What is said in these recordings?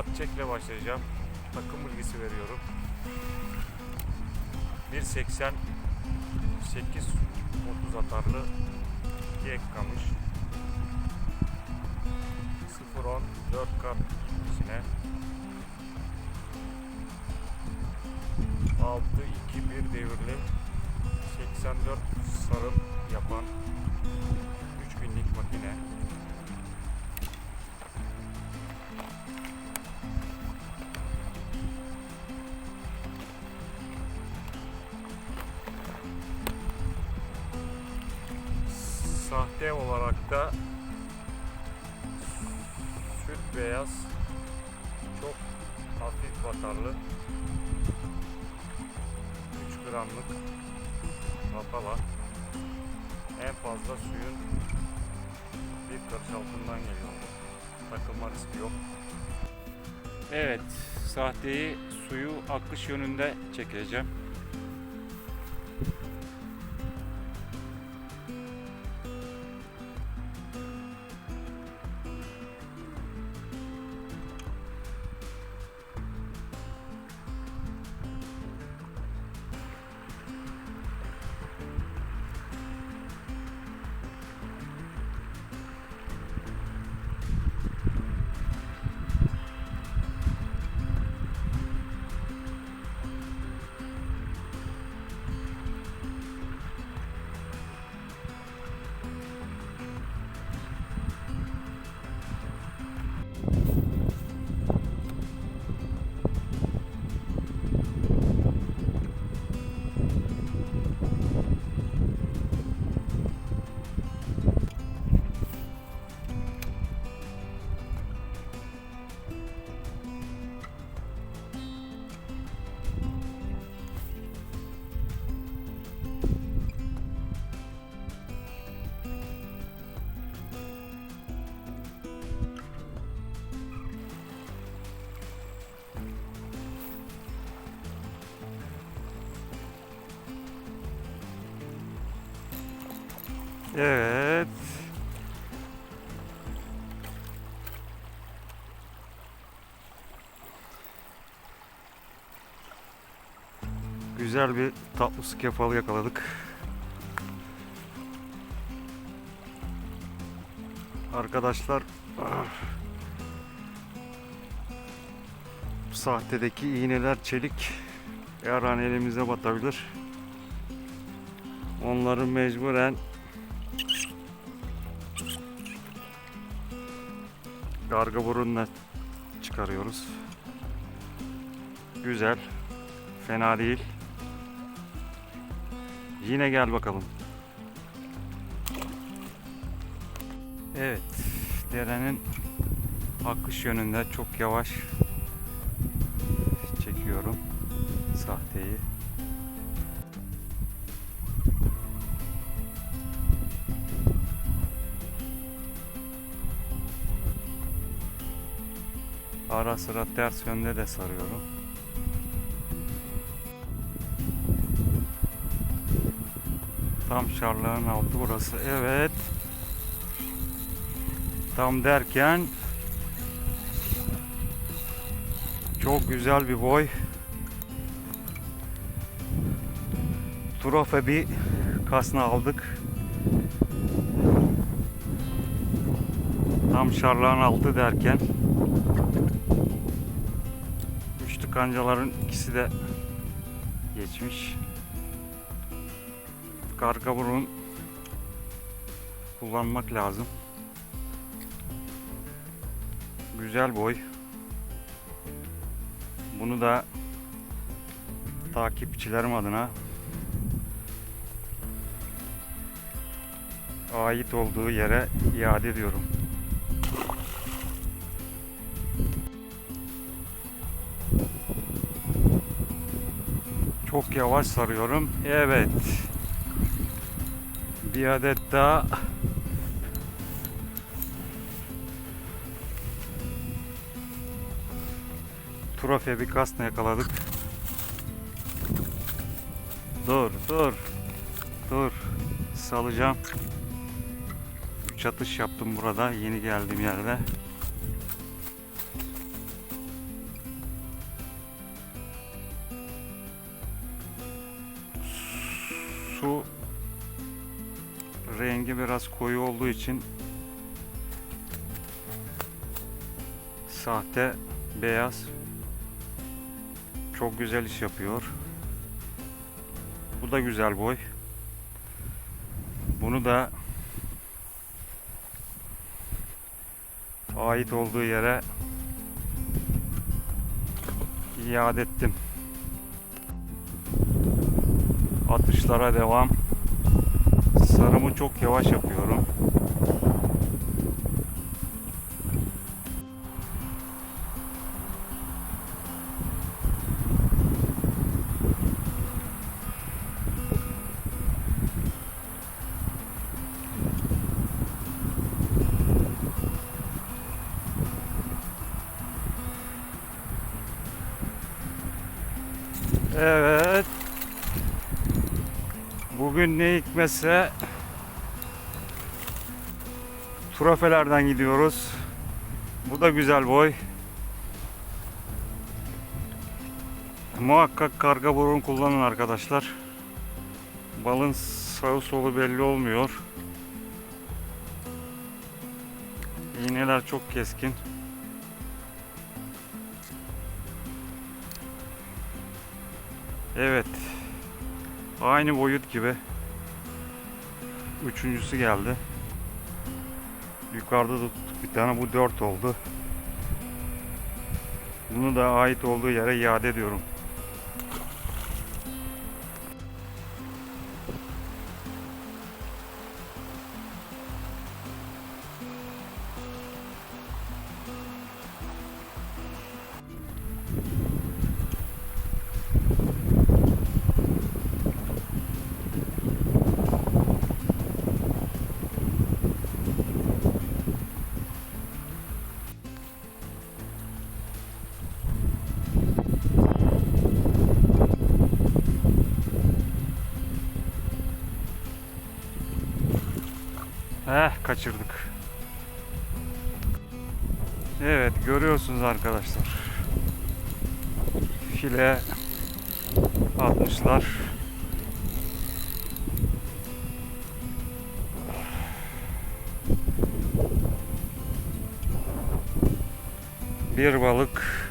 At çekle başlayacağım. Takım bilgisi veriyorum. 1.80 8 30 atarlı iki kamış. 0.10 4 kart içine 6 2 1 devirli 84 sarım yapan 3 günlük makine. Da süt beyaz çok hafif batarlı 3 gramlık rapala en fazla suyun bir karış altından geliyor. Takılma riski yok. Evet, sahteyi suyu akış yönünde çekeceğim. Evet. Güzel bir tatlı su kefalı yakaladık. Arkadaşlar ah, sahtedeki iğneler çelik her an elimize batabilir. Onları mecburen Garga burunla çıkarıyoruz. Güzel. Fena değil. Yine gel bakalım. Evet. Derenin akış yönünde çok yavaş çekiyorum sahteyi. Ara sıra ters yönde de sarıyorum. Tam şarlağın altı burası. Evet. Tam derken çok güzel bir boy. Trofe bir kasna aldık. Tam şarlağın altı derken Üçlü kancaların ikisi de geçmiş. Karga burun kullanmak lazım. Güzel boy. Bunu da takipçilerim adına ait olduğu yere iade ediyorum. Çok yavaş sarıyorum. Evet. Bir adet daha Trofe bir kasna yakaladık. Dur, dur. Dur. Salacağım. Üç atış yaptım burada. Yeni geldiğim yerde. Rengi biraz koyu olduğu için sahte beyaz çok güzel iş yapıyor. Bu da güzel boy. Bunu da ait olduğu yere iade ettim. Atışlara devam. Sarımı çok yavaş yapıyorum. Evet. Bugün ne hikmetse trofelerden gidiyoruz. Bu da güzel boy. Muhakkak karga burun kullanın arkadaşlar. Balın sağı solu belli olmuyor. İğneler çok keskin. Evet. Aynı boyut gibi. Üçüncüsü geldi. Yukarıda da tuttuk bir tane. Bu dört oldu. Bunu da ait olduğu yere iade ediyorum. Eh kaçırdık. Evet görüyorsunuz arkadaşlar. File atmışlar. Bir balık.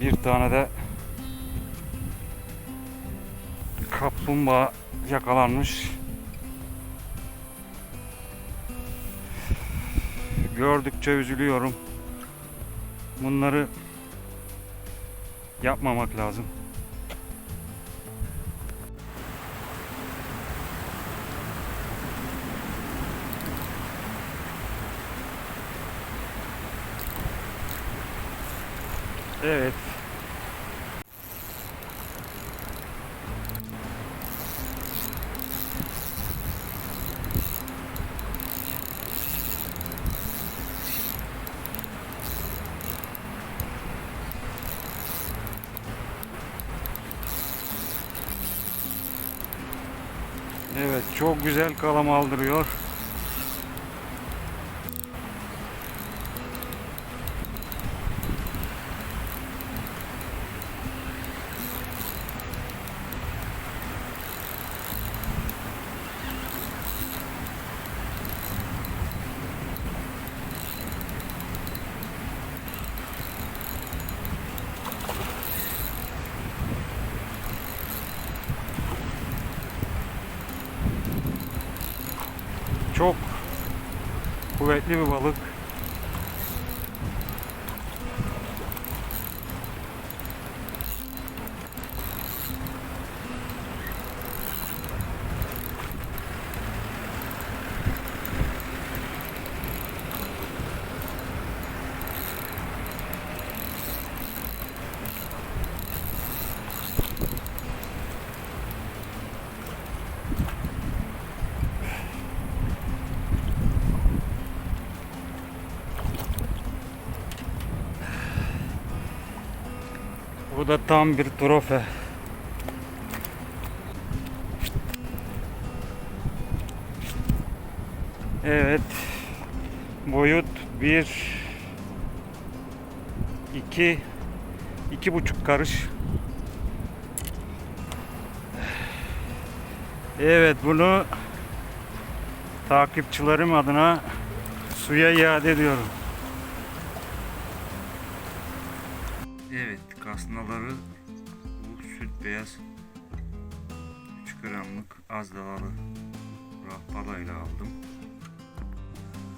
Bir tane de kaplumbağa yakalanmış. Gördükçe üzülüyorum. Bunları yapmamak lazım. Evet. Çok güzel kalam aldırıyor. Çok kuvvetli bir balık. Bu da tam bir trofe. Evet. Boyut bir iki iki buçuk karış. Evet bunu takipçilerim adına suya iade ediyorum. Evet kasnaları bu süt beyaz 3 gramlık az dalalı rahpalayla aldım.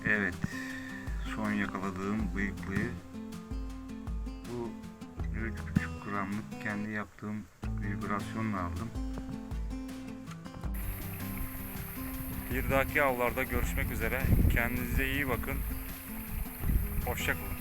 Evet son yakaladığım bıyıklıyı bu 3,5 gramlık kendi yaptığım vibrasyonla aldım. Bir dahaki avlarda görüşmek üzere. Kendinize iyi bakın. Hoşçakalın.